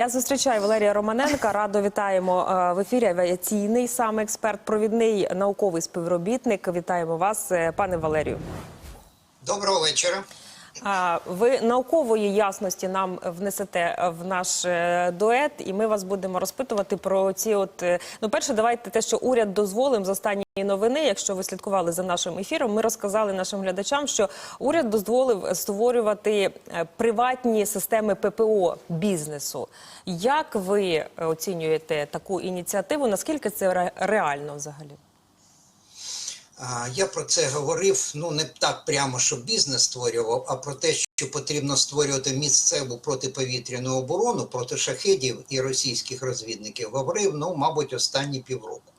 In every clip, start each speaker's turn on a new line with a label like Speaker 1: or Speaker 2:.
Speaker 1: Я зустрічаю Валерія Романенка. Радо вітаємо е, в ефірі. Авіаційний саме експерт, провідний науковий співробітник. Вітаємо вас, е, пане Валерію.
Speaker 2: Доброго вечора.
Speaker 1: Ви наукової ясності нам внесете в наш е, дует, і ми вас будемо розпитувати про ці. От е, ну, перше, давайте те, що уряд дозволив з останньої новини. Якщо ви слідкували за нашим ефіром, ми розказали нашим глядачам, що уряд дозволив створювати е, приватні системи ППО бізнесу. Як ви оцінюєте таку ініціативу? Наскільки це реально взагалі?
Speaker 2: Я про це говорив. Ну не так прямо, що бізнес створював, а про те, що потрібно створювати місцеву протиповітряну оборону проти шахедів і російських розвідників. Говорив, ну, мабуть, останні півроку.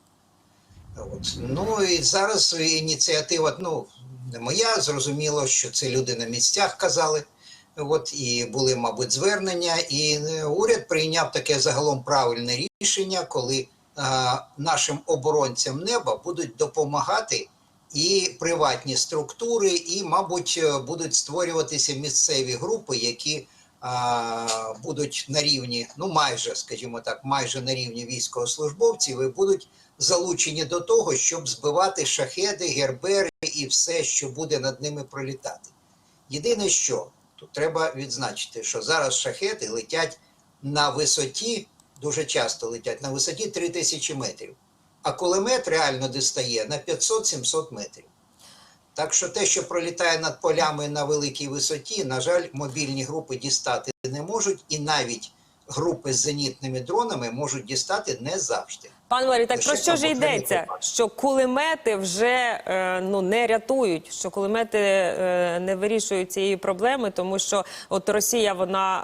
Speaker 2: От. Ну і зараз ініціатива, ну не моя, зрозуміло, що це люди на місцях казали. От і були, мабуть, звернення, і е, уряд прийняв таке загалом правильне рішення, коли нашим оборонцям неба будуть допомагати і приватні структури, і, мабуть, е, будуть створюватися місцеві групи, які а, будуть на рівні, ну майже, скажімо так, майже на рівні військовослужбовців, і будуть залучені до того, щоб збивати шахеди, гербери і все, що буде над ними пролітати. Єдине, що тут треба відзначити, що зараз шахеди летять на висоті, дуже часто летять на висоті 3000 метрів, а кулемет реально дістає на 500-700 метрів. Так що те, що пролітає над полями на великій висоті, на жаль, мобільні групи дістати не можуть, і навіть групи з зенітними дронами можуть дістати не завжди.
Speaker 1: Пане Валерій, так
Speaker 2: Лише
Speaker 1: про що ж йдеться?
Speaker 2: випадки.
Speaker 1: Що кулемети вже е, ну не рятують, що кулемети е, не вирішують цієї проблеми, тому що от Росія вона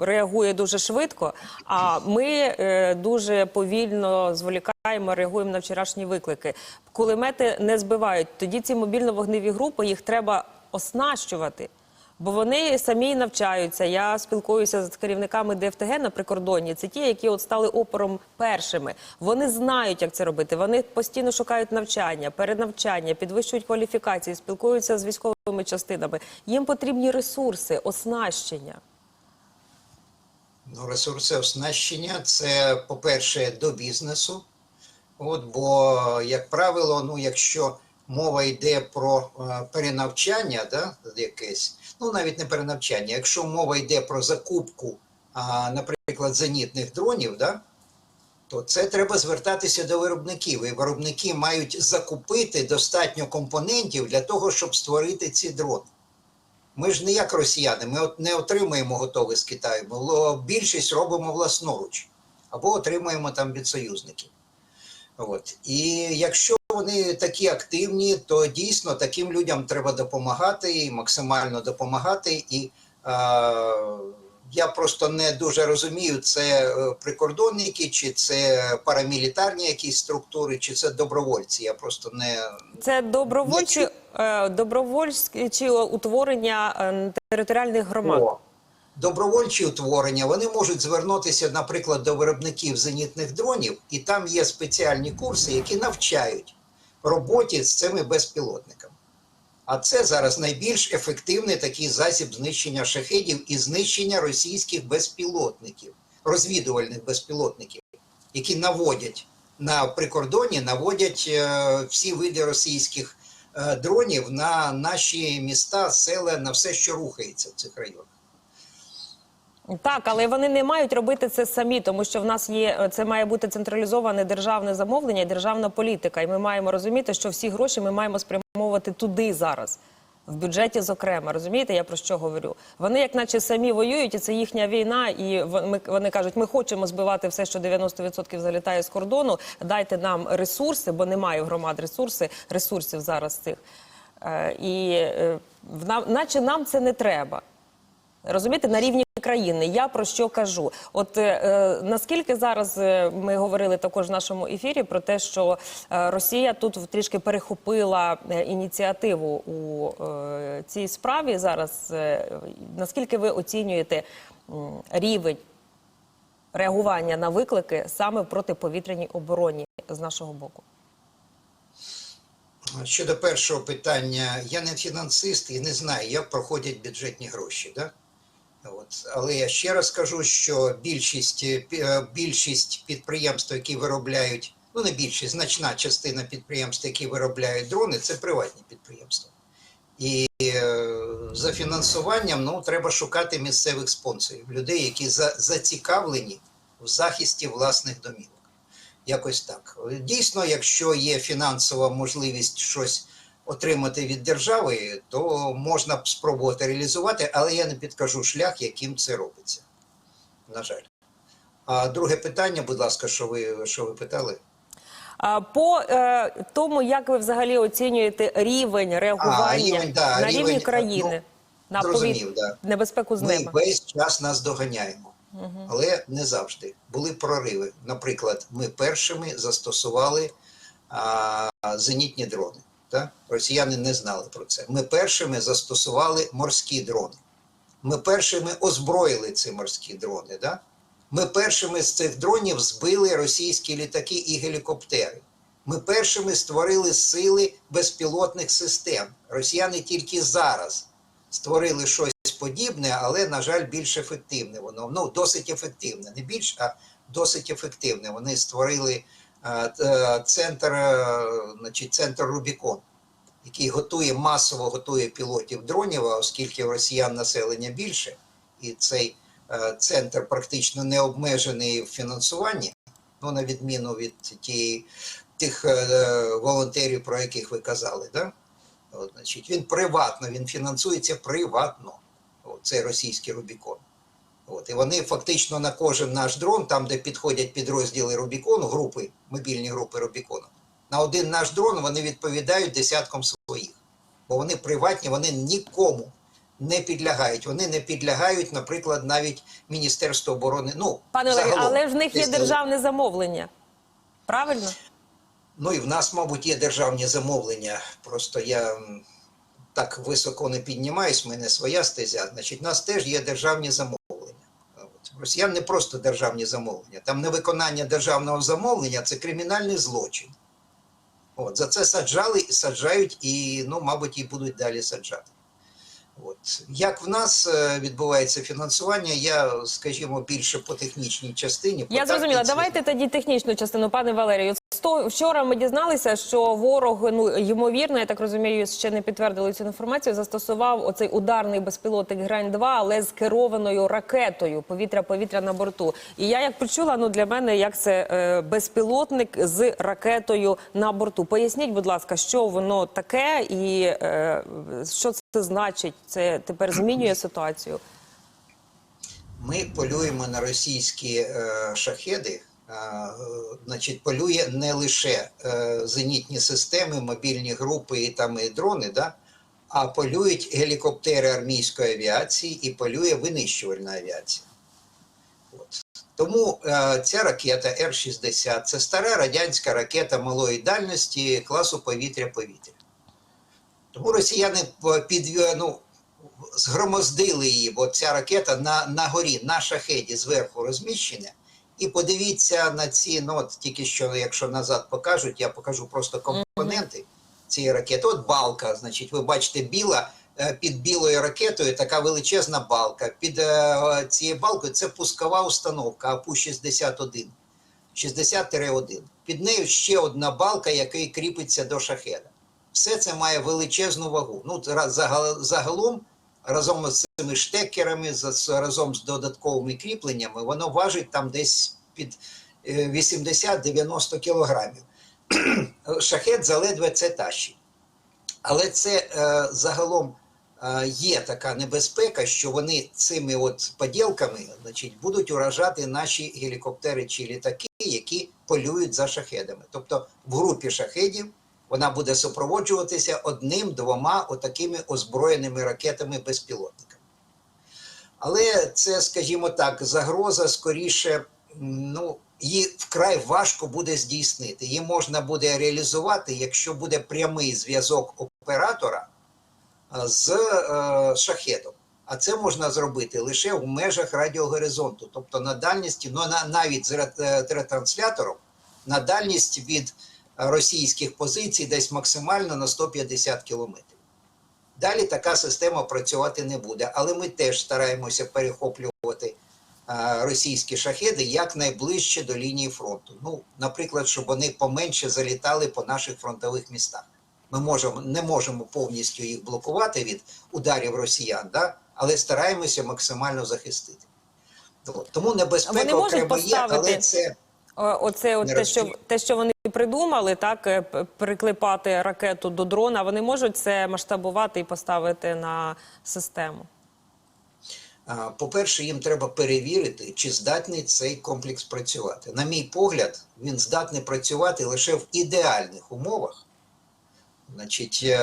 Speaker 1: е, е, реагує дуже швидко, а ми е, дуже повільно зволікаємо, реагуємо на вчорашні виклики. Кулемети не збивають. Тоді ці мобільно-вогневі групи їх треба оснащувати. Бо вони самі навчаються. Я спілкуюся з керівниками ДФТГ на прикордонні. Це ті, які от стали опором першими. Вони знають, як це робити. Вони постійно шукають навчання, перенавчання, підвищують кваліфікації, спілкуються з військовими частинами. Їм потрібні ресурси, оснащення.
Speaker 2: Ну, ресурси оснащення це, по-перше, до бізнесу. От, бо, як правило, ну, якщо мова йде про е, перенавчання, да, якесь, ну навіть не перенавчання, якщо мова йде про закупку, наприклад, зенітних дронів, да, то це треба звертатися до виробників. І виробники мають закупити достатньо компонентів для того, щоб створити ці дрони. Ми ж не як росіяни, ми не отримуємо готове з Китаю. Ми більшість робимо власноруч або отримуємо там від союзників. От. І якщо вони такі активні, то дійсно таким людям треба допомагати і максимально допомагати. І е, я просто не дуже розумію, це е, прикордонники, чи це парамілітарні якісь структури, чи це добровольці. Я просто не,
Speaker 1: Це добровольчі, е, добровольчі утворення е, територіальних громад.
Speaker 2: О, добровольчі утворення вони можуть звернутися, наприклад, до виробників зенітних дронів, і там є спеціальні курси, які навчають роботі з цими безпілотниками. А це зараз найбільш ефективний такий засіб знищення шахедів і знищення російських безпілотників, розвідувальних безпілотників, які наводять на прикордоні, наводять е, всі види російських е, дронів на наші міста, села, на все, що рухається в цих районах.
Speaker 1: Так, але вони не мають робити це самі, тому що в нас є це має бути централізоване державне замовлення і державна політика. І ми маємо розуміти, що всі гроші ми маємо спрямовувати туди зараз. В бюджеті, зокрема, розумієте, я про що говорю? Вони, як наче самі воюють, і це їхня війна, і вони кажуть, ми хочемо збивати все, що 90% залітає з кордону. Дайте нам ресурси, бо немає громад ресурси, ресурсів зараз цих. Е, І е, наче нам це не треба. Розумієте, на рівні країни. Я про що кажу? От е, е, наскільки зараз е, ми говорили також в нашому ефірі про те, що Росія тут трішки перехопила ініціативу у цій справі зараз. Наскільки ви оцінюєте рівень реагування на виклики саме протиповітряній обороні з нашого боку?
Speaker 2: Щодо першого питання, я не фінансист і не знаю, як проходять бюджетні гроші. Да? От. Але я ще раз кажу, що більшість, е, е, більшість підприємств, які виробляють, ну не більшість, значна частина підприємств, які виробляють дрони, це приватні підприємства. І е, за фінансуванням ну, треба шукати місцевих спонсорів, людей, які за, зацікавлені в захисті власних домівок. Якось так. Дійсно, якщо є фінансова можливість щось отримати від держави, то можна б спробувати реалізувати, але я не підкажу шлях, яким це робиться. На жаль. А друге питання, будь ласка, що ви, що ви питали?
Speaker 1: А, По е, тому, як ви взагалі оцінюєте рівень реагування
Speaker 2: рівень, да,
Speaker 1: на
Speaker 2: рівень,
Speaker 1: рівні країни на
Speaker 2: зрозумів,
Speaker 1: повіт-
Speaker 2: да.
Speaker 1: небезпеку з
Speaker 2: Ми весь час нас доганяємо, але не завжди. Були прориви. Наприклад, ми першими застосували а, зенітні дрони. Так? Росіяни не знали про це. Ми першими застосували морські дрони. Ми першими озброїли ці морські дрони. Да? Ми першими з цих дронів збили російські літаки і гелікоптери. Ми першими створили сили безпілотних систем. Росіяни тільки зараз створили щось подібне, але, на жаль, більш ефективне. Воно ну досить ефективне, не більш, а досить ефективне. Вони створили центр, е, значить, центр Рубікон, який готує масово готує пілотів дронів, оскільки у росіян населення більше, і цей е, центр практично не обмежений в фінансуванні, ну на відміну від тієї тих е, волонтерів, про яких ви казали, да? От, значить, він приватно, він фінансується приватно. Цей російський Рубікон. От, і вони фактично на кожен наш дрон, там, де підходять підрозділи Рубікону, групи, мобільні групи Рубікону, на один наш дрон вони відповідають десяткам своїх. Бо вони приватні, вони нікому не підлягають. Вони не підлягають, наприклад, навіть Міністерству оборони. Ну,
Speaker 1: Пане
Speaker 2: загалом,
Speaker 1: але в них є державне замовлення. Правильно?
Speaker 2: Ну і в нас, мабуть, є державні замовлення. Просто я так високо не піднімаюсь, в мене своя стезя. Значить, в нас теж є державні замовлення. Росіян не просто державні замовлення. Там невиконання державного замовлення це кримінальний злочин. От, за це саджали і саджають, і, ну, мабуть, і будуть далі саджати. От. Як в нас е, відбувається фінансування, я, скажімо, більше по технічній частині. по
Speaker 1: Я зрозуміла. Давайте тоді технічну частину, пане Валерію. Вчора ми дізналися, що ворог, ну ймовірно, я так розумію, ще не підтвердили цю інформацію. Застосував оцей ударний безпілотник Грань 2 але з керованою ракетою повітря-повітря на борту. І я як почула, ну для мене як це е, безпілотник з ракетою на борту. Поясніть, будь ласка, що воно таке і е, що це значить? Це тепер змінює ситуацію.
Speaker 2: Ми полюємо на російські е, шахеди. Е, значить, полює не лише е, зенітні системи, мобільні групи і там і дрони, да? а полюють гелікоптери армійської авіації і полює винищувальна авіація. От. Тому е, ця ракета Р-60 це стара радянська ракета малої дальності класу повітря-повітря. Тому росіяни під, ну, згромоздили її, бо ця ракета на, на горі, на шахеді зверху розміщена. І подивіться на ці, ну от тільки що, якщо назад покажуть, я покажу просто компоненти цієї ракети. От балка, значить, ви бачите, біла е, під білою ракетою така величезна балка. Під е, цією балкою це пускова установка АПУ-61. 60-1. Під нею ще одна балка, яка кріпиться до шахеда. Все це має величезну вагу. Ну, загалом, разом з цими штекерами, разом з додатковими кріпленнями, воно важить там десь під е, 80-90 кілограмів. Шахет заледве це тащить. Але це е, загалом е, є така небезпека, що вони цими от поділками значить, будуть уражати наші гелікоптери чи літаки, які полюють за шахедами. Тобто в групі шахедів вона буде супроводжуватися одним-двома отакими озброєними ракетами-безпілотниками. Але це, скажімо так, загроза скоріше, ну, її вкрай важко буде здійснити. Її можна буде реалізувати, якщо буде прямий зв'язок оператора з е, шахедом. А це можна зробити лише в межах радіогоризонту, тобто на дальності, ну на, навіть з ре- е, ретранслятором, на дальність від російських позицій десь максимально на 150 кілометрів. Далі така система працювати не буде. Але ми теж стараємося перехоплювати російські шахеди якнайближче до лінії фронту. Ну, наприклад, щоб вони поменше залітали по наших фронтових містах. Ми можемо, не можемо повністю їх блокувати від ударів росіян, да? але стараємося максимально захистити. Тому небезпека окремо є, але це.
Speaker 1: О, Оце от те, що те, що вони придумали, так е, приклепати ракету до дрона. Вони можуть це масштабувати і поставити на систему.
Speaker 2: По-перше, їм треба перевірити, чи здатний цей комплекс працювати. На мій погляд, він здатний працювати лише в ідеальних умовах, значить, е,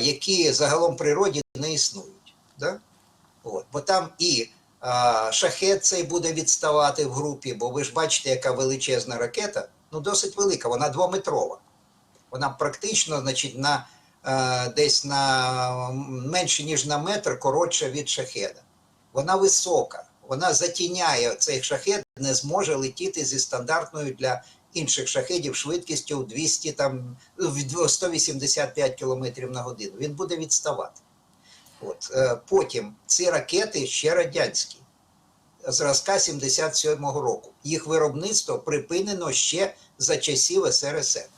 Speaker 2: які загалом в природі не існують. Да? От. Бо там і шахет цей буде відставати в групі, бо ви ж бачите, яка величезна ракета, ну досить велика, вона двометрова. Вона практично, значить, на, е, десь на менше, ніж на метр коротша від шахеда. Вона висока, вона затіняє цей шахет, не зможе летіти зі стандартною для інших шахедів швидкістю 200, там, в 185 км на годину. Він буде відставати. От. е, Потім ці ракети ще радянські, зразка 77-го року. Їх виробництво припинено ще за часів СРСР.